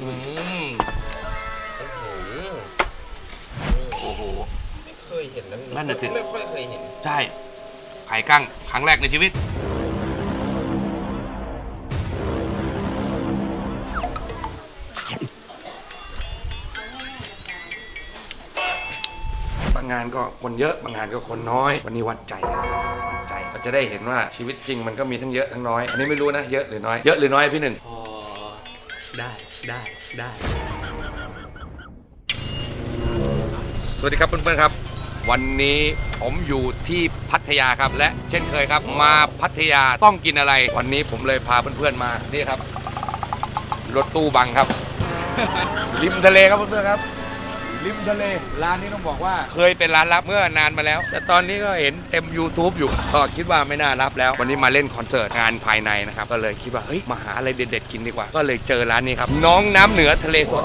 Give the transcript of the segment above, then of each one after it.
อืมโอ้โห ไม่เคยเห็นนะนั่นน่ะสิ ไม่ค่อยเคยเห็น ใช่ไผ่กั้งครั้งแรกในชีวิต บางงานก็คนเยอะบางงานก็คนน้อย วันนี้วัดใจอะวัดใจก็จะได้เห็นว่าชีวิตจริงมันก็มีทั้งเยอะทั้งน้อย อันนี้ไม่รู้นะ เยอะหรือน้อย เยอะหรือน้อยพี่หนึ่ง พอ ได้ได้ได้สวัสดีครับเพื่อนๆครับ วันนี้ผมอยู่ที่พัทยาครับ และเช่นเคยครับ มาพัทยาต้องกินอะไร วันนี้ผมเลยพาเพื่อนๆมานี่ครับรถตู้บังครับ ริมทะเลครับเพื่อนๆครับ ริมทะเล ร้านนี้ต้องบอกว่า เคยเป็นร้านลับเมื่อนานมาแล้ว แต่ตอนนี้ก็เห็นเต็ม YouTube อยู่ ก็คิดว่าไม่น่ารับแล้ว วันนี้มาเล่นคอนเสิร์ตงานภายในนะครับ ก็เลยคิดว่า เฮ้ย มาหาอะไรเด็ดๆกินดีกว่า ก็เลยเจอร้านนี้ครับ น้องน้ำเหนือทะเลสด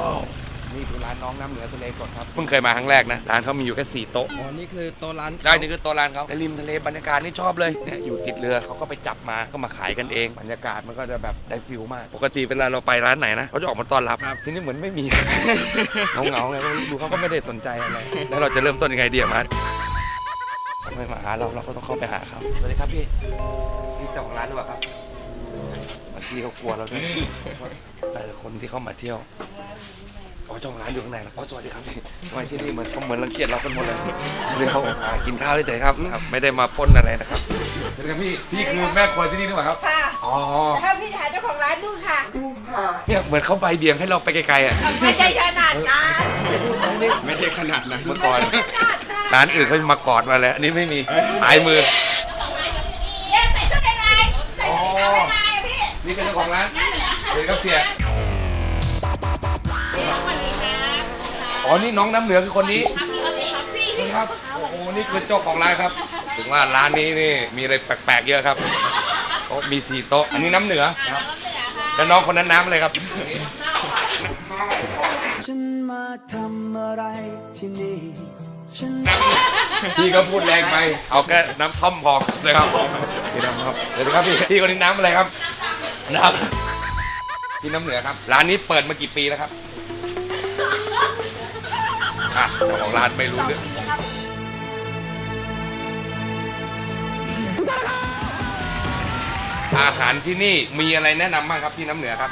นี่คือร้านน้องน้ำเหนือทะเลสดครับเพิ่งเคยมาครั้งแรกนะร้านเขามีอยู่แค่สี่โต๊ะอ๋อนี่คือโตัวร้านได้นี่คือตัวร้านเขาในริมทะเลบรรยากาศนี่ชอบเลยเนี่ยอยู่ติดเรือเขาก็ไปจับมาก็มาขายกันเองบรรยากาศมันก็จะแบบได้ฟิลมาก ปกติเวลาเราไปร้านไหนนะเขาจะออกมาต้อนรับที่นี่เหมือนไม่มีเงาเงาๆไงดูเขาก็ไม่ได้สนใจอะไรแล้วเราจะเริ่มต้นยังไงดีอะมาเขาไม่มาหาเราเราก็ต้องเข้าไปหาเขาสวัสดีครับพี่พี่เจ้าของร้านหรือเปล่าครับ บางทีเขากลัวเราด้วยแต่คนที่เข้ามาเที่ยว อ๋อเจ้าของร้านอยู่ข้างในแล้วอ๋อสวัสดีครับพี่ทำไมที่นี่เหมือนเขาเหมือนรังเกียจเรากันหมดเลยเดี๋ยวมากินข้าวเฉยๆครับครับ ไม่ได้มาปล้นอะไรนะครับสวัสดีครับพี่พี่คือแม่ครัวที่นี่หรือเปล่าครับค่ะอ๋อถ้าพี่ถ่ายเจ้าของร้านดูค่ะเนี่ยเหมือนเขาใบเบี่ยงให้เราไปไกลๆอะไม่ใช่ขนาดนั้นไม่ใช่ขนาดนั้นเมื่อก่อนขนาดนั้นร้านอื่นเขามากอดมาแล้วอันนี้ไม่มีหายมือเย้ใส่ชุดอะไรใส่ชุดอะไรอะพี่นี่คือเจ้าของร้านสวัสดีครับเสีย อ๋อนี่น้องน้ำเหนือคือคนนี้สวัสดีครับโอ้โหนี่คือเจ้าของร้านครับ ถึงว่าร้านนี้นี่มีอะไรแปลกๆเยอะครับโต๊ะมีสี่โต๊ะอันนี้น้ำเหนือครับแล้วน้องคนนั้นน้ำอะไรครับฉันมาทำอะไรที่นี่ฉันพี่ก็พูดแรงไป เอาแค่น้ำท่อมพอเลยครับพี่น้ำครับเดี๋ยวครับพี่พี่คนนี้น้ำอะไรครับน้ำพี่น้ำเหนือครับ ร้านนี้เปิดมากี่ปีแล้วครับ อะเจ้าของร้านไม่รู้เรื่องอาหารที่นี่มีอะไรแนะนำบ้างครับพี่น้ำเหนือครับ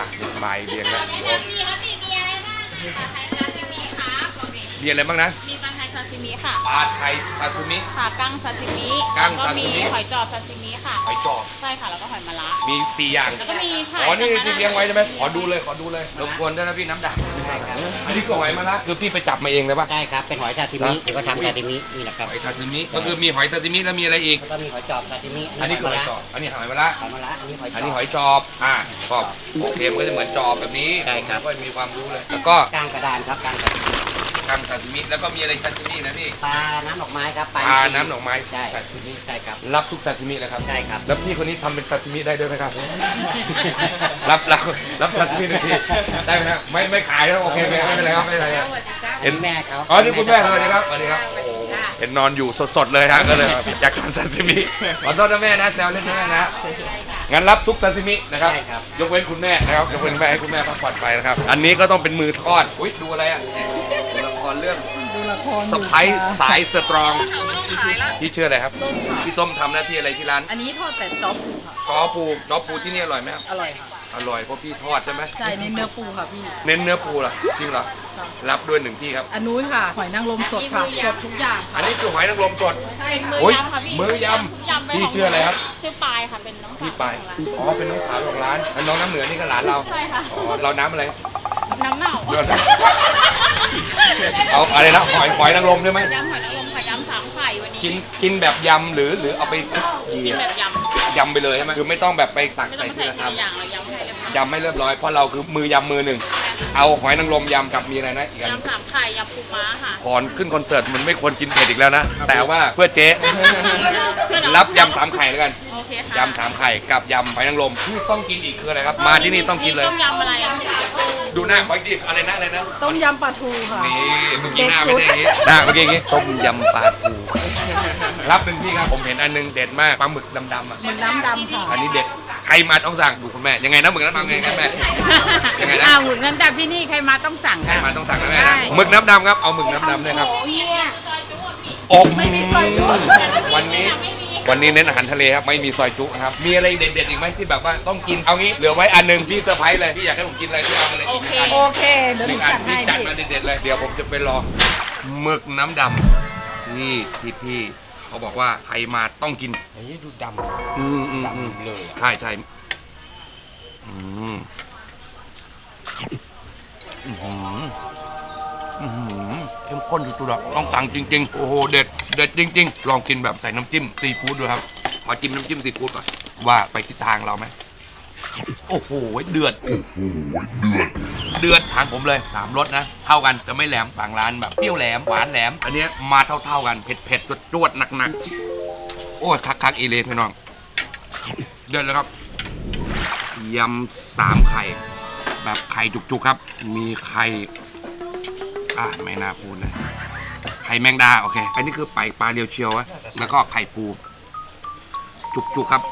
อะใบเรียงแล้วแนะนำมีครับมีมีอะไรบ้างปลาไทยซาซิมิค่ะบอกดิมีอะไรบ้างนะ มีปลาไทย ซาซิมิค่ะปลาไทยซาซิมิค่ะกั้งซาซิมิกั้งแล้วก็ซาซิมิมีหอยจอบซาซิมิค่ะ หอยจอบใช่ค่ะ แล้วก็หอยมะระมีสี่อย่างแล้วก็มีไข่อ๋อนี่นะคะที่เลี้ยงไว้ใช่ไหมขอดูเลยขอดูเลยรบกวนด้วยนะพี่น้ำด่างอันนี้ก็หอยมาละคือพี่ไปจับมาเองเลยปะใช่ครับ เป็นหอยซาซิมินะหรือว่าทำซาซิมินี่แหละครับหอยซาซิมิก็คือมีหอยซาซิมิแล้วมีอะไรอีก แล้วก็มีหอยจอบซาซิมิอันนี้คือหอยจอบ อันนี้หอยมาละ หอยมะระอันนี้หอยจอบอันนี้หอยจอบ อ่าก็เทมก็จะเหมือนจอบแบบนี้ใช่ครับก็มีความรู้เลย แล้วก็กลางกระดานครับกลางกระดาน กังซาซิมิแล้วก็มีอะไรซาซิมินะพี่ ปลาน้ำดอกไม้ครับปลาน้ำดอกไม้ ใช่ซาซิมิใช่ครับ รับทุกซาซิมิเลยครับใช่ครับ แล้วพี่คนนี้ทำเป็นซาซิมิได้ด้วยไหมครับ รับรับรับซาซิมิได้ได้ไหมครับไม่ไม่ขายแล้วโอเคไม่ไม่เป็นไรครับไม่เป็นไรครับ เห็นแม่เขาอ๋อนี่คุณแม่สวัสดีครับสวัสดีครับเห็นนอนอยู่สดๆเลยฮะก็เลยอยากทานซาซิมิขอโทษนะแม่นะแซวเล่นนะแม่นะงั้นรับทุกซาซิมินะครับ ใช่ครับ ยกเว้นคุณแม่นะครับยกเว้นแม่ให้คุณแม่พักผ่อนไปนะครับ อันนี้ก็ต้องเป็นมือทอด อุ้ยดูอะไรอะ ดูละครเรื่องสไปซ์สายสตรองพี่ชื่ออะไรครับพี่ส้มทำหน้าที่อะไรที่ร้านอันนี้ทอดแต่จ๊อบปูค่ะ จอปูจอปูที่นี่อร่อยไหมครับอร่อยค่ะ อร่อยเพราะพี่ทอดใช่ไหมใช่เน้นเนื้อปูค่ะพี่ เน้นเนื้อปูเหรอจริงเหรอค่ะ รับด้วยหนึ่งที่ครับ อันนู้นค่ะ หอยนางรมสดค่ะ สดทุกอย่างอัค่ะนนี้คือหอยนางรมสด ใช่มืค่ะอโอ้ยยำค่ะพี่มือยำยำเป็นพี่ของชื่ออะไรครับ ชื่อปายค่ะ เป็นน้องสาวพี่ไปของร้านอ๋อเป็นน้องสาวของร้านแล้วน้องน้ำเหนือนี่ก็หลานเราใช่ค่ะ อ๋อเราน้ำอะไร น้ำเน่าเดี๋ยวนะ เอาอะไรนะหอยหอยนางรมได้ไหมยำหอยนางรมค่ะยำสามไข่วันนี้กินกินแบบยำหรือหรือเอาไปคลุกกินแบบยำยำไปเลยใช่ไหมคือไม่ต้องแบบไปตักไม่ต้อใส่งทีใส่ละทีคละอย่างเรายำให้เรียบร้อยำยำไม่เรียบร้อยเพราะเราคือมือยำมือหนึ่ง เอาหอยนางรมยำกับมีอะไรนะอีกอันยำสามไข่ยำปูม้าค่ะก่อนขึ้นคอนเสิร์ตมันไม่ควรกินเผ็ดอีกแล้วนะ แต่ว่าเพื่อเจ๊ รับยำสามไข่แล้วกันโอเคค่ะยำสามไข่กับยำหอยนางรมที่ต้องกินอีกคืออะไรครับ มาที่นี่ต้องกินเลย ต้มยำอะไรอะดูหน้าขออีกทีอะไรนะอะไรนะต้มยำปลาทูค่ะ นี่เมื่อกี้หน้าไม่ได้อย่างนี้หน้าเมื่อกี้อย่างนี้ต้มยำปลาทูรับหนึ่งที่ครับผมเห็นอันหนึงเด็ดมากปลาหมึกดำๆอะหมึกน้ำดำค่ะ อันนี้เด็ด ใครมาต้องสั่งดูคุณแม่ยังไงนะหมึกน้ำดำยังไงครับแม่ยังไงนะอ้าวหมึกน้ำดำที่นี่ใครมาต้องสั่งใครค่ะมาต้องสั่งนะแม่นะใช่หมึกน้ำดำครับเอาหมึกน้ำดำด้วยครับโอ้ยเนี่ยโอ้ไม่มีซอยจุวันนี้ วันนี้เน้นอาหารทะเลครับไม่มีซอยจุครับ มีอะไรเด็ดๆอีกไหมที่แบบว่าต้องกินเอางี้เหลือไว้อันหนึ่งพี่เซอร์ไพรส์เลยพี่อยากให้ผมกินอะไรพี่เอามาเลยอีกหนึ่งอันโอเคเดี๋ยวหหนูนึ่งอันจัดให้พี่จัดพี่มาเด็ดๆเลยเดี๋ยวผมจะไปรอหมึกน้ำดำนี่พี่พี่ๆ เขาบอกว่าใครมาต้องกิน อันนี้ดูดอืมอืมำอืมดำเลยอะใช่ใช่อืมอื้อหืออื้อหือเข้มข้นสุดๆอะต้องสั่งจริง ๆ โอ้โหเด็ดเด็ดจริง ๆ ลองกินแบบใส่น้ำจิ้มซีฟู้ดด้วยครับขอจิ้มน้ำจิ้มซีฟู้ดก่อนว่าไปทิศทางเราไหม โอ้โหเดือดโอ้โหเดือด เดือดทางผมเลยสามรสนะ เท่ากันจะไม่แหลมบางร้านแบบเปรี้ยวแหลมหวานแหลม อันเนี้ยมาเท่าๆกันเผ็ดเผ็ดๆจวดๆหนักๆ โอ้ยคักคักๆอีเลยพี่น้อง เดือดเลยครับยำสามไข่ แบบไข่จุกๆครับ มีไข่อะไม่น่าพูดเลยไข่แมงดาโอเค อันนี้คือไปปลาเรียวเชียวอะแล้วก็ไข่ปู จุกๆครับ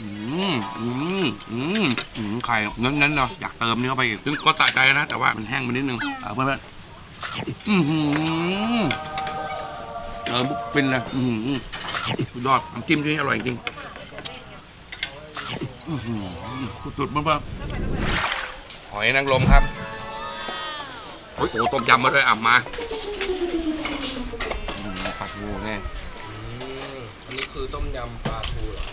อืมอืมอืมอืมไข่เน้นๆเนาะอยากเติมนี่เนื้อไปอีกซึ่งก็สะใจนะ แต่ว่ามันแห้งไปนิดนึงเอาเพื่อนๆอืออเติมปุ๊บเป็นเลยอือหือสุดยอดน้ำจิ้มที่นี่อร่อยจริงอื้อหือสุดๆมากๆหอยนางรมครับโอ้ยโอ้ต้มยำมาด้วยอะมาปลาทูเนี่ยอืมอันนี้คือต้มยำปลา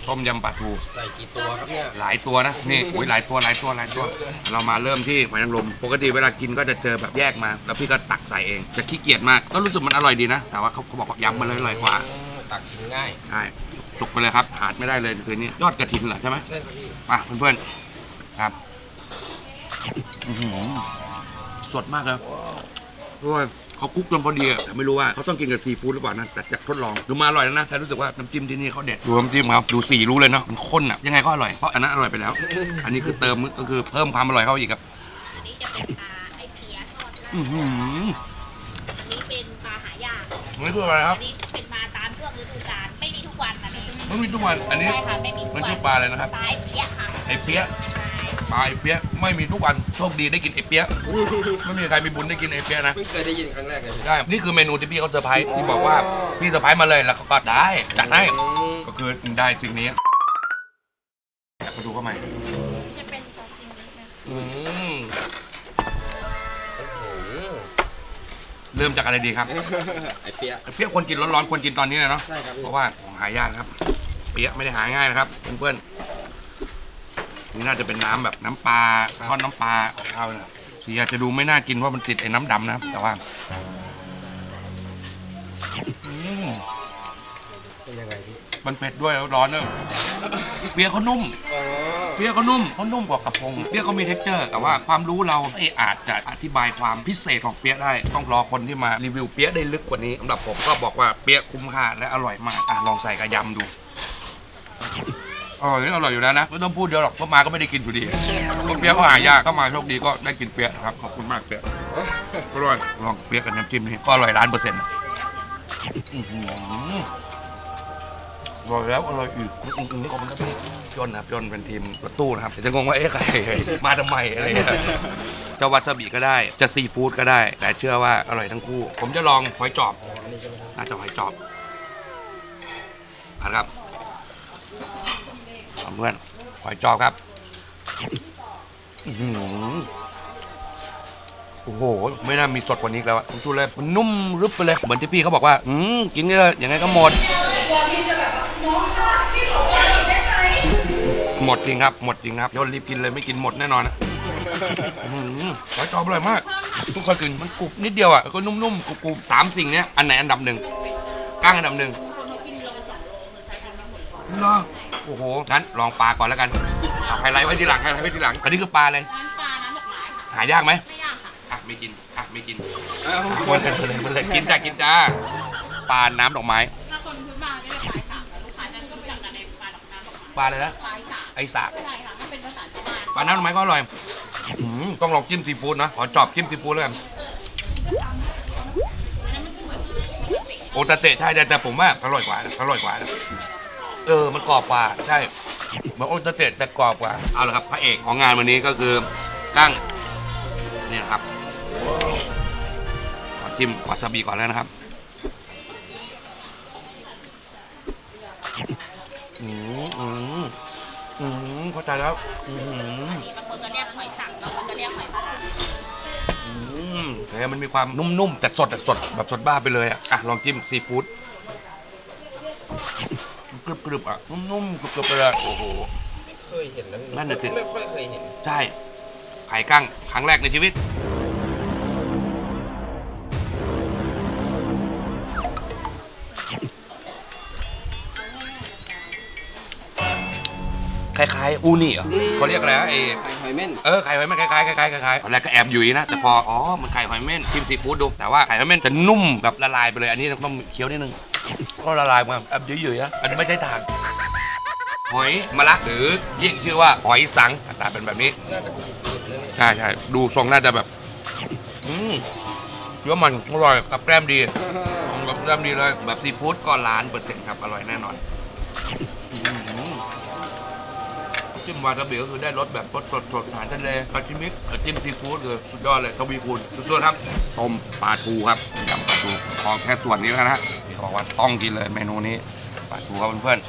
ต้มยำปลาทู ใส่กี่ตัวครับเนี่ยหลายตัวนะนี่โอ้ยหลายตัวหลายตัวหลายตัว เรามาเริ่มที่หอยนางรมปกติเวลากินก็จะเจอแบบแยกมา แล้วพี่ก็ตักใส่เองจะขี้เกียจมากก็รู้สึกมันอร่อยดีนะ แต่ว่าเขาเขาบอกว่ายำมันเลยอร่อยกว่าอืมตักกินง่าย ใช่จุกๆไปเลยครับขาดไม่ได้เลยคืนนี้ยอดกระถินเหรอใช่ไหม ใช่ครับพี่ มาเพื่อนๆครับอื้อหือสดมากเลยด้วย เขาคลุกจนพอดีอะแต่ไม่รู้ว่าเขาต้องกินกับซีฟู้ดหรือเปล่านะแต่จากทดลองดูมาอร่อยแล้วนะแต่รู้สึกว่าน้ำจิ้มที่นี่เขาเด็ดดูน้ำจิ้มครับดูสีรู้เลยเนาะมันข้นอะยังไงก็อร่อยเพราะอันนั้นอร่อยไปแล้ว อันนี้คือเติมก็คือเพิ่มความอร่อยเข้าอีกครับอันนี้จะเป็นปลาไอเพียทอดราดอื้อหืออันนี้เป็นปลาหายากนี่คืออะไรครัอับ นนี้เป็นปลาตามช่วงฤดูกาลไม่มีทุกวันอันนี้มันมีทุกวันอันนี้ ใช่ค่ะไม่มีทุกมันวัชื่อปลาอะไรนะครับ ปลาไอเพียค่ะไอเปี๊ยะใช่ ปลาไอเปี๊ยะไม่มีทุกวันโชคดีได้กินไอเปี๊ยะไม่มีใครมีบุญได้กินไอเปี๊ยะนะ เพิ่งเคยได้ยินครั้งแรกเลยพี่ได้ นี่คือเมนูที่พี่เขาเซอร์ไพรส์ที่บอกว่าพี่เซอร์ไพรส์มาเลยแล้วเขาก็ได้จัดให้อืมก็คือได้สิ่งนี้มาดูเข้ามาจะเป็นปลาซิงเกิลนะอืมโอ้โหเริ่มจากอะไรดีครับ ไอเปียะ เปี๊ยะควรกินร้อนๆควรกินตอนนี้เลยเนาะใช่ครับพี่เพราะว่าของหายากครับ เปี๊ยะไม่ได้หาง่ายนะครับเพื่อนๆ นี่น่าจะเป็นน้ำแบบน้ำปลาทอดน้ำปลาของเขาเนี่ยสีอาจจะดูไม่น่ากินเพราะมันติดไอ้น้ำดำนะครับ แต่ว่าอืมเป็นยังไงพี่มันเผ็ดด้วยแล้วร้อนด้วยเปี๊ยะเขานุ่ม อ๋อเปี๊ยะเขานุ่มเขานุ่มกว่ากระพงเปี๊ยะเขามีเท็กเจอร์แต่ว่าความรู้เราไม่อาจจะอธิบายความพิเศษของเปี๊ยะได้ ต้องรอคนที่มารีวิวเปี๊ยะได้ลึกกว่านี้สำหรับผมก็บอกว่าเปี๊ยะคุ้มค่าและอร่อยมากอะลองใส่กระยำดู อร่อยนี่อร่อยอยู่แล้วนะไม่ต้องพูดเดียอะหรอกเพราะมาก็ไม่ได้กินอยู่ดีเพราะเปี๊ยะก็หายากก็มาโชคดีก็ได้กินเปี๊ยะครับขอบคุณมากเปี๊ยะอร่อยลองเปี๊ยะกับน้ำจิ้มนี่ก็อร่อยล้านเปอร์เซ็นต์อร่อยแล้วอร่อยอีกอืมอืมขอบคุณครับพี่ยนนะครับยนเป็นทีมรถตู้นะครับจะงงว่าเอ๊ะใครมาทำไมอะไรเงี้ยจะวาซาบิก็ได้จะซีฟู้ดก็ได้ แต่เชื่อว่าอร่อยทั้งคู่ ผมจะลองหอยจอบอันนี้ใช่ไหมครับน่าจะหอยจอบผ่านครับ เอาเพื่อนหอยจอบครับโอ้โห ไม่น่ามีสดกว่านี้แล้วอะผมพูเลยมันนุ่มรึบไปเลย เหมือนที่พี่เขาบอกว่า อืมกินก็ยังไงก็หมด หมดจริงครับ หมดจริงครับยนรีบกินเลยไม่กินหมดแน่นอนอะหอยจอบอร่อยมาก ทุกคนกินมันกรุบนิดเดียวอะก็นุ่มๆกรุบๆสามสิ่งเนี้ยอันไหนอันดับหนึ่งก้างอันดับหนึ่งเหรอ โอ้โหงั้นลองปลาก่อนแล้วกันเอาไฮไลท์ไว้ทีหลังไฮไลท์ไว้ทีหลังอันนี้คือปลาเลยร้านปลาน้ำดอกไม้ค่ะ หายากไหมไม่ยากค่ะ อะไม่กินอะไม่กินเอ้ามันเลยมันเลยมันเลยกินจ้ากินจ้าปลาน้ำดอกไม้ถ้าคนพื้นบ้านก็จะปลายสามแต่ลูกค้าจะก็รู้จักกันในปลาดอกน้ำดอกไม้ปลาอะไรนะปลายสามไอสากใช่ค่ะถ้าเป็นภาษาชาวบ้านปลาน้ำดอกไม้ก็อร่อยอืมต้องลองจิ้มซีฟู้ดนะขอจอบจิ้มซีฟู้ดแล้วกันอันนั้นมันจะเหมือนปกติโอตาเตะใช่แต่แต่ผมว่าอร่อยกว่านะอร่อยกว่านะ เออ มันกรอบกว่า ใช่เหมือนโอตาเตะแต่กรอบกว่า เอาละครับพระเอกของงานวันนี้ก็คือกั้งนี่นะครับขอจิ้มวาซาบิก่อนแล้วนะครับอืมอืมอืมเข้าใจแล้วอืมบางคนก็เรียกหอยสังบางคนก็เรียกหอยมะระอืมเฮ้ยมันมีความนุ่มๆแต่สดแต่สดแบบสดบ้าไปเลยอะอะลองจิ้มซีฟู้ด กรึบกรึบๆอะนุ่มๆกรึบกรึบๆไปเลยโอ้โหไม่เคยเห็นนะพี่นั่นน่ะสิไม่ค่อยเคยเห็น ใช่ไข่กั้งครั้งแรกในชีวิต คล้ายๆ อูนี่เหรอเขาเรียกอะไรนะไอ้ไข่หอยเม่น เออไข่หอยเม่นคล้ายๆคล้ายๆคล้ายๆตอนแรกก็แอบอยู่นะ แต่พอ อ๋อ มันไข่หอยเม่นจิ้มซีฟู้ดดู แต่ว่าไข่หอยเม่นจะนุ่มแบบละลายไปเลย อันนี้ต้องเคี้ยวนิดนึง ก็ละลายมาแอบยืดๆนะอันนี้ไม่ใช่ทาง หอยมะระหรือเรียกชื่อว่าหอยสังหน้าตาเป็นแบบนี้น่าจะใช่ใช่ดูทรงน่าจะแบบ อืมเยอมันอร่อยกับแกล้มดีกับแกล้มดีเลย แบบซีฟู้ดก็ล้านเปอร์เซ็นต์ครับ อร่อยแน่นอนจิ้มวาซาบิก็คือได้รสแบบรสสดสดๆอาหารทะเลปลาชิมิกเอ่อจิ้มซีฟู้ดเลยสุดยอดเลยทวีคูณสุดๆครับต้มปลาทูครับยำปลาทูขอแค่ส่วนนี้แล้วนะ บอกว่าต้องกินเลยเมนูนี้ปลาทูครับเพื่อนๆ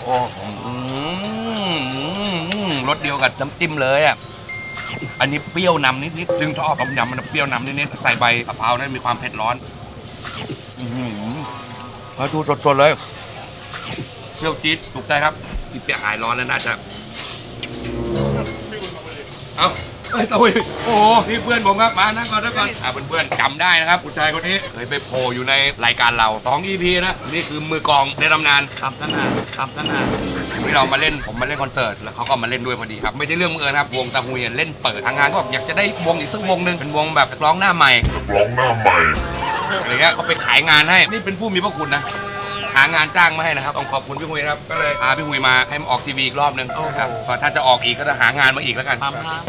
โอ้โหรสเดียวกับน้ำจิ้มเลยอะอันนี้เปรี้ยวนำนิดๆจึงชอบต้มยำมันเปรี้ยวนำนิดๆใส่ใบกะเพราเนี่ยมีความเผ็ดร้อนมาดูสดๆเลยเปรี้ยวจี๊ดถูกใจครับพี่เปียกหายร้อนแล้วน่าจะ เอ้า เอ้ยตุยโอ้โหนี่เพื่อนผมครับมานั่งก่อนนั่งก่อนอ่าเพื่อนๆจำได้นะครับผู้ชายคนนี้เคยไปโผล่อยู่ในรายการเราสอง EP นะนี่คือมือกลองในตำนานครับตั้งนานครับตั้งนานที่เรามาเล่นผมมาเล่นคอนเสิร์ตแล้วเขาก็มาเล่นด้วยพอดีครับไม่ใช่เรื่องบังเอิญครับวงตะฮุยเล่นเปิดทางงานก็บอกอยากจะได้วงอีกสักวงหนึ่งเป็นวงแบบนักร้องหน้าใหม่ร้องหน้าใหม่อะไรเงี้ยก็ไปขายงานให้นี่เป็นผู้มีพระคุณนะหางานจ้างมาให้นะครับต้องขอบคุณพี่หุยนะครับก็เลยพาพี่หุยมาให้มาออกทีวีอีกรอบหนึงครับพอถ้าจะออกอีกก็จะหางานมาอีกแล้วกัน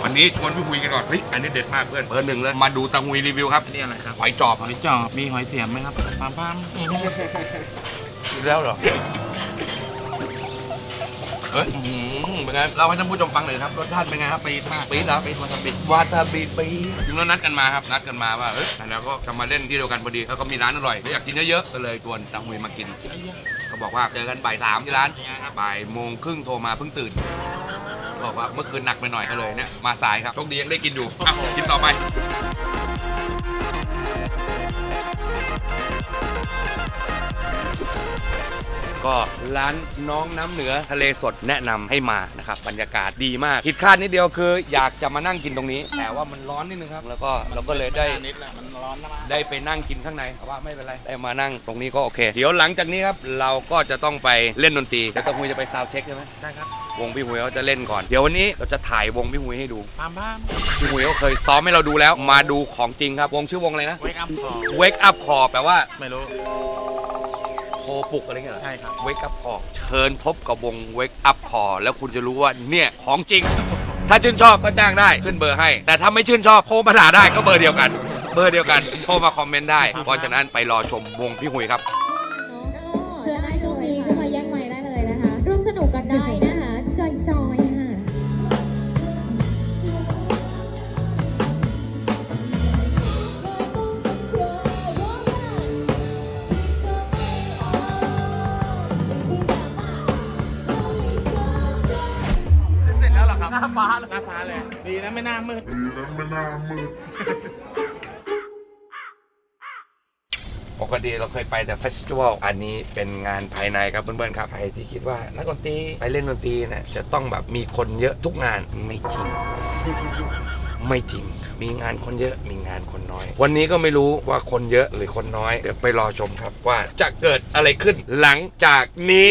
วันนี้ชวนพี่หุยกันก่อนเฮ้ยอันนี้เด็ดมากเพื่อนเบอร์หนึ่งเลยมาดูตาหุยรีวิวครับนี่อะไรครับหอยจอบหอยจอบมีหอยเสียมไหมครับปามปามอีกแล้วเหรอ เฮ้ยอื้อหือเป็นไงเล่าให้ท่านผู้ชมฟังหน่อยครับรสชาติเป็นไงครับปีดมากปีดแล้วปีดวาซาบิวาซาบิปีดจริงแล้วนัดกันมาครับนัดกันมาว่าเอ้ยแล้วก็จะมาเล่นที่เดียวกันพอดีแล้วก็มีร้านอร่อยอยากกินเยอะๆก็เลยชวนตาหุยมากินเขาบอกว่าเจอกันบ่ายสามที่ร้านบ่ายโมงครึ่งโทรมาเพิ่งตื่นบอกว่าเมื่อคืนหนักไปหน่อยก็เลยเนี่ยมาสายครับโชคดียังได้กินอยู่อะกินต่อไป ก็ร้านน้องน้ำเหนือทะเลสดแนะนำให้มานะครับบรรยากาศดีมากผิดคาดนิดเดียวคือ อยากจะมานั่งกินตรงนี้ แต่ว่ามันร้อนนิดนึงครับ แล้วก็เราก็เลยได้นิดแหละมันร้อนมากได้ไปนั่งกินข้างในแต่ว่าไม่เป็นไร ได้มานั่งตรงนี้ก็โอเค เดี๋ยวหลังจากนี้ครับ เราก็จะต้องไปเล่นดนตรีเดี๋ยวตะหุยจะไปซาวด์เช็คใช่ไหมใช่ครับวงพี่หุยเขาจะเล่นก่อน เดี๋ยววันนี้เราจะถ่ายวงพี่หุยให้ดูปามปามพี่หุยเขาเคยซ้อมให้เราดูแล้ว มาดูของจริงครับ วงชื่อวงอะไรนะ เวกอัพคอ Wake Up Call แปลว่า ไม่รู้โท รปลุกอะไรเงี้ยเหรอใช่ครับ Wake Up Call เชิญพบกับวง Wake Up Call แล้วคุณจะรู้ว่าเนี่ยของจริง ถ้าชื่นชอบก็จ้างได้ขึ้นเบอร์ให้ แต่ถ้าไม่ชื่นชอบโทรมาด่าได้ก็เบอร์เดียวกัน เบอร์เดียวกันโทรมาคอมเมนต์ได้ เพราะฉะนั้นไปรอชมวงพี่หุยครับ เชิญได้ช่วงนี้ ดีนะไม่หน้ามืดปกติเราเคยไปแต่เฟสติวัลอันนี้เป็นงานภายในครับเพื่อนๆครับใครที่คิดว่านักดนตรีไปเล่นดนตรีเนี่ยจะต้องแบบมีคนเยอะทุกงานไม่จริง ไม่จริง มีงานคนเยอะมีงานคนน้อย วันนี้ก็ไม่รู้ว่าคนเยอะหรือคนน้อย เดี๋ยวไปรอชมครับว่าจะเกิดอะไรขึ้นหลังจากนี้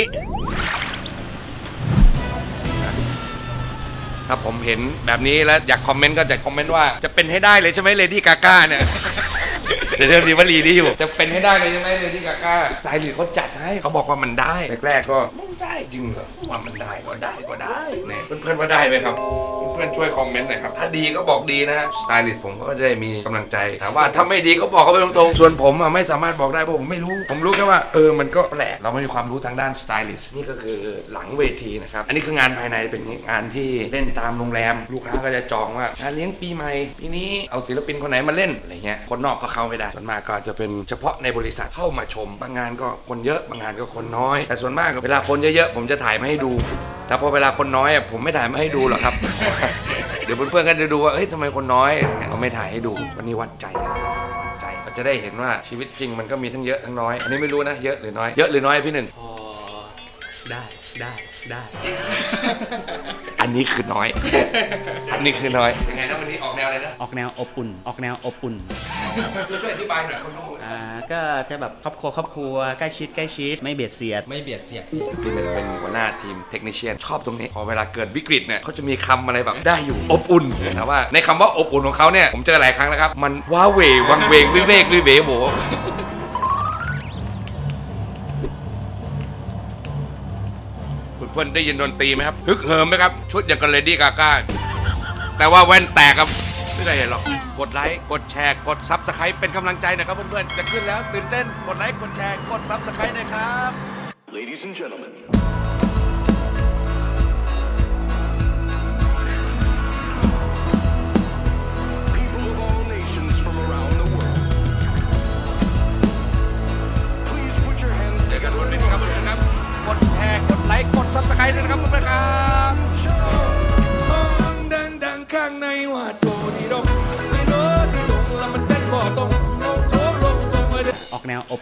ถ้าผมเห็นแบบนี้แล้วอยากคอมเมนต์ก็จะคอมเมนต์ว่าจะเป็นให้ได้เลยใช่ไหมเลดี้กาก้าเนี่ย เดี๋ยวเรื่องนี้วลีนี่อยู่ จะเป็นให้ได้เลยใช่ไหมเลดี้กาก้าสายหลีดเขาจัดให้เขาบอกว่ามันได้แรกๆก็ได้จริงเหรอว่ามันได้ก็ได้ก็ได้เนี่ยเพื่อนๆว่าได้ไหมครับเพื่อนๆช่วยคอมเมนต์หน่อยครับถ้าดีก็บอกดีนะฮะสไตลิสต์ผมก็จะได้มีกำลังใจถามว่าถ้าไม่ดีก็บอกเขาไปตรงๆส่วนผมอะไม่สามารถบอกได้เพราะผมไม่รู้ ผมรู้แค่ว่าเออมันก็แปลกเราไม่มีความรู้ทางด้านสไตลิสต์นี่ก็คือหลังเวทีนะครับอันนี้คืองานภายในเป็นงานที่เล่นตามโรงแรม ลูกค้าก็จะจองว่างานเลี้ยงปีใหม่ปีนี้เอาศิลปินคนไหนมาเล่นอะไรเงี้ยคนนอกก็เข้าไม่ได้ส่วนมากก็จะเป็นเฉพาะในบริษัทเข้ามาชม บางงานก็คนเยอะบางงานก็คนน้อย แต่ส่วนมากเวลาคนเยอะๆผมจะถ่ายมาให้ดู แต่พอเวลาคนน้อยอะผมไม่ถ่ายมาให้ดูหรอกครับ เดี๋ยวเพื่อนๆก็จะดูว่าเฮ้ยทำไมคนน้อยอะไรเงี้ยเราไม่ถ่ายให้ดูวันนี้วัดใจอะวัดใจเขาจะได้เห็นว่าชีวิตจริงมันก็มีทั้งเยอะทั้งน้อยอันนี้ไม่รู้นะเยอะหรือน้อยเยอะหรือน้อยพี่หนึ่ง พอได้ได้ได้ อันนี้คือน้อย อันนี้คือน้อยยังไงนะวันนี้ออกแนวอะไรนะ ออกแนวอบอุ่น ออกแนวอบอุ่น ช่วยอธิบายหน่อยคนดูอ่าก็จะแบบครอบครัวครอบครัวใกล้ชิดใกล้ชิดไม่เบียดเสียด ไม่เบียดเสียดพี่หนึ่งเป็นหัวหน้าทีมเทคนิชเชียนชอบตรงนี้ พอเวลาเกิดวิกฤตเนี่ยเขาจะมีคำอะไรแบบได้อยู่อบอุ่นแต่ว่าในคำว่าอบอุ่นของเขาเนี่ย ผมเจอหลายครั้งแล้วครับ มันว้าเหววังเวงวิเวกวิเวโหวเพื่อนๆได้ยินดนตรีไหมครับฮึกเหิมไหมครับ ชุดอย่างกันเลดี้กาก้าแต่ว่าแว่นแตกครับไม่ได้เห็นหรอก กดไลค์ กดแชร์ กดซับสไครป์เป็นกำลังใจนะครับเพื่อนๆ จะขึ้นแล้วตื่นเต้น กดไลค์ กดแชร์ กดซับสไครป์นะครับ Ladies and gentlemen,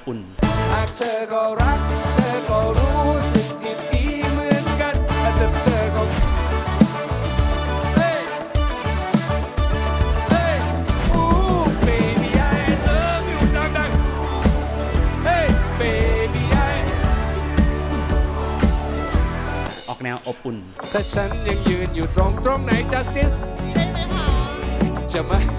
ออกแนวอบอุ่น หากเธอก็รัก เธอก็รู้สึกดีๆเหมือนกันแต่เธอก็เฮ้ยเฮ้ย Ooh baby I love you ดังๆเฮ้ย baby I ออกแนวอบอุ่น ถ้าฉันยังยืนอยู่ตรงตรงไหนจะซิสจะไม่ใ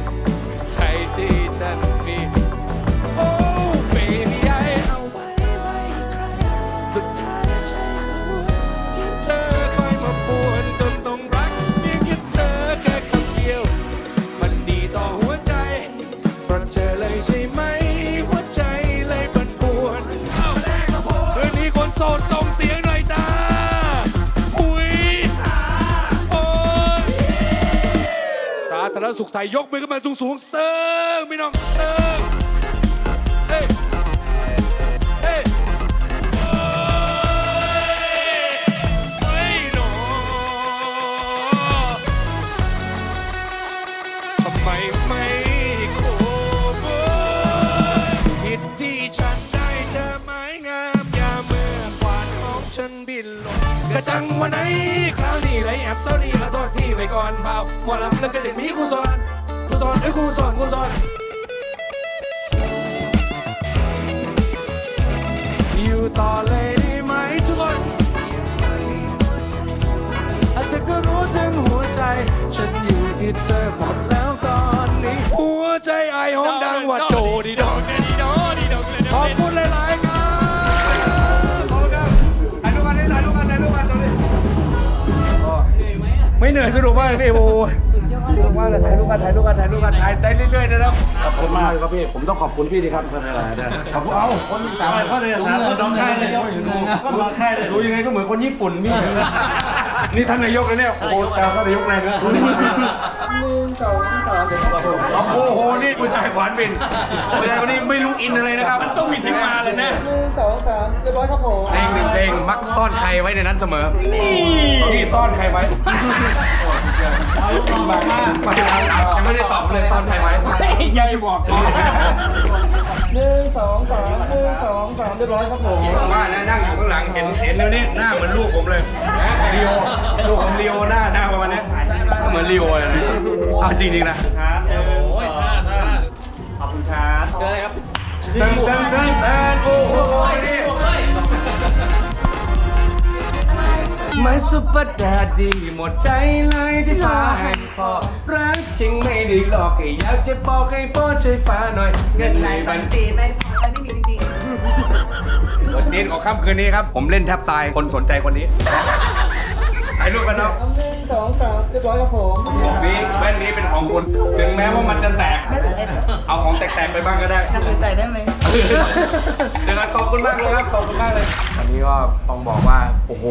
สุขไทยยกมือขึ้นมาสูงสูงๆเซิงพี่น้องเซิง กระจังวันไหนคราวนี้เลยแอบเศร้านี่มาโทษที่ไว้ก่อนเบาหมดลำแล้วก็เด็กนี้กูสอนกูสอนไอ้ยกูสอนกูสอนอยู่ต่อเลยได้ไหมทุกคนอาจจะก็รู้ถึงหัวใจ ฉันอยู่ที่เธอหมดแล้วตอนนี้ หัวใจไอห้องดังว่าโดดีโดดีโด เหนื่อยสนุกมากเลยพี่โอ้ยสนุกมากเลยถ่ายรูปกันถ่ายรูปกันถ่ายรูปกันถ่ายได้เรื่อยๆนะครับขอบคุณมากครับพี่ผมต้องขอบคุณพี่ดีครับท่านอะไรนะขอบคุณเอ้าคนสามข้อเลยสามน้องค่ายเลยก็น้องค่ายเลยดูยังไงก็เหมือนคนญี่ปุ่นพี่ นี่ท่านนายกเลยเนี่ยโอ้โหแซวท่านนายกแรงนะหนึ่งสองสามโอ้โหนี่ผู้ชายขวานบินผู้ชายคนนี้ไม่รู้อินอะไรนะครับมันต้องมีที่มาเลยนะหนึ่งสองสามเรียบร้อยครับผมเพลงหนึ่งเพลงมักซ่อนใครไว้ในนั้นเสมอ นี่นี่ซ่อนใครไว้เอาตอบมาไปยังไม่ได้ตอบเลยซ่อนใครไว้ยังไม่บอกหนึ่งสองสามหนึ่งสองสามเรียบร้อยครับผมว่านะนั่งอยู่ข้างหลังเห็นเห็นแล้วนี่หน้าเหมือนลูกผมเลยนะ ลีโอลูกผมลีโอหน้าหน้าประมาณนี้ก็เหมือนลีโอเลยนะเอาจริงๆนะครับหนึ่งสองสามขอบคุณครับเจอครับเต้นเต้นเต้นเต้นโอ้โหนี่ ไม่ซุปเปอร์ดาดีหมดใจเลยที่ฟ้าให้พ่อรักจริงไม่ได้หลอกแค่อยากจะบอกให้พ่อช่วยฟ้าหน่อย เงินในบัญชีไม่พอไม่มีจริงบทจีนของค่ำคืนนี้ครับ ผมเล่นแทบตายคนสนใจคนนี้ถ่ายรูปกันเนาะหนึ่งสองสามเรียบร้อยครับผมนี่แว่นนี้เป็นของคุณถึงแม้ว่ามันจะแตก เอาของแตกๆไปบ้างก็ได้แตกได้ไหมเดี๋ยวกันขอบคุณมากเลยครับ ขอบคุณมากเลย อันนี้ก็ต้องบอกว่า โอ้โห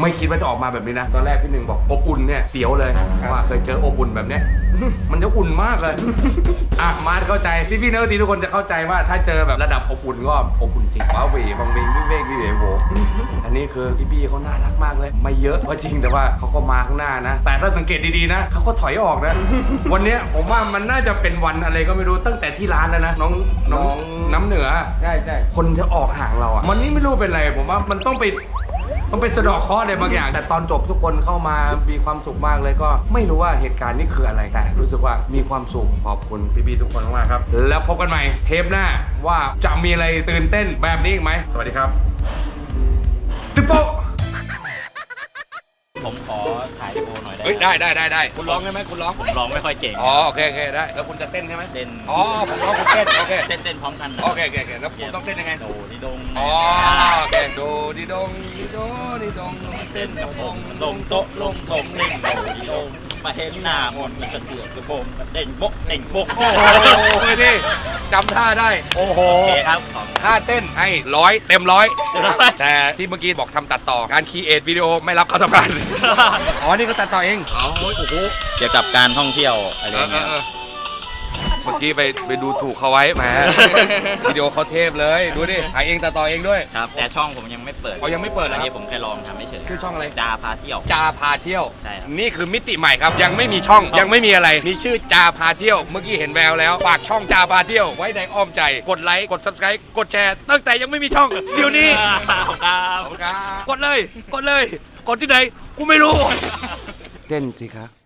ไม่คิดว่าจะออกมาแบบนี้นะ ตอนแรกพี่หนึ่งบอกอบอุ่นเนี่ยเสียวเลยเพราะว่าเคยเจออบอุ่นแบบเนี้ย มันจะอุ่นมากเลย อะมาร์ทเข้าใจพี่พี่ๆเนื้อทีทุกคนจะเข้าใจว่าถ้าเจอแบบระดับอบอุ่นก็อบอุ่นจริงว้าวหวีบางวิงวิเวกวิเวโวอันนี้คือพี่พี่ๆเขาน่ารักมากเลย ไม่เยอะก็จริงแต่ว่าเขาก็มาข้างหน้านะ แต่ถ้าสังเกตดีๆนะเขาก็ถอยออกนะ วันเนี้ยผมว่ามันน่าจะเป็นวันอะไรก็ไม่รู้ตั้งแต่ที่ร้านแล้วนะน้องน้องน้ำเหนือใช่ใช่คนจะออกห่างเราอะวันนี้ไม่รู้เป็นไรผมว่ามันต้องไป มันเป็นสะเดอกเคราะห์อะไรบางอย่าง แต่ตอนจบทุกคนเข้ามามีความสุขมากเลยก็ไม่รู้ว่าเหตุการณ์นี้คืออะไรแต่ รู้สึกว่ามีความสุขขอบคุณพี่ๆทุกคนมากๆครับ แล้วพบกันใหม่เทปหน้าว่าจะมีอะไรตื่นเต้นแบบนี้อีกไหมสวัสดีครับติ๊บโป๊ะ ผมขอถ่ายโบหน่อยได้เฮ้ยได้ได้ได้ได้คุณร้องได้ไหมคุณร้องผมร้องไม่ค่อยเก่งอ๋อโอเคโอเคได้แล้วคุณจะเต้นใช่ไหมเต้นอ๋อผมร้องคุณเต้นโอเคเต้นเต้นพร้อมกันนะโอเคโอเคโอเคแล้วผมต้องเต้นยังไงโดดิดงอ๋อโอเคโดดีดงดีโดดีดงเต้นกับผมลงโต๊ะลงตรงเล่งโดดิดง มาเห็นหน้ามนต์มันกระเสือกกระโปงมันเด้งโบกเด้งโบกโอ้โหนี่จำท่าได้ โอ้โหโอเคครับขอบคุณท่าเต้นให้ร้อยเต็มร้อยเต็มร้อย แต่ที่เมื่อกี้บอกทำตัดต่อ การคีเอทวิดีโอไม่รับเข้าทำงาน อ๋อ นี่ก็ตัดต่อเองอ๋อโอ้โหเกี่ยวกับการท่องเที่ยวอะไรเออเอเงี้อยเออเมื่อ กี้ไปไปดูถูกเขาไว้แหมวิดีโอเขาเทพเลย ดูดิถ่ายเองตัดต่อเองด้วย ครับ แต่ช่องผมยังไม่เปิดอ๋อยังไม่เปิดเหรออันครับนี้ผมแค่ลองทำเฉยๆชื่อช่องอะไร จาพาเที่ยว จาพาเที่ยว ใช่ครับ นี่คือมิติใหม่ครับ ยังไม่มีช่องยังไม่มีอะไร มีชื่อจาพาเที่ยว เมื่อกี้เห็นแววแล้วฝากช่องจาพาเที่ยวไว้ในอ้อมใจกดไลค์กด subscribe กดแชร์ตั้งแต่ยังไม่มีช่องเดี๋ยวนี้ขอบคุณครับขอบคุณครับกดเลย กดเลย กดที่ไหนกูไม่รู้ เต้นสิครับ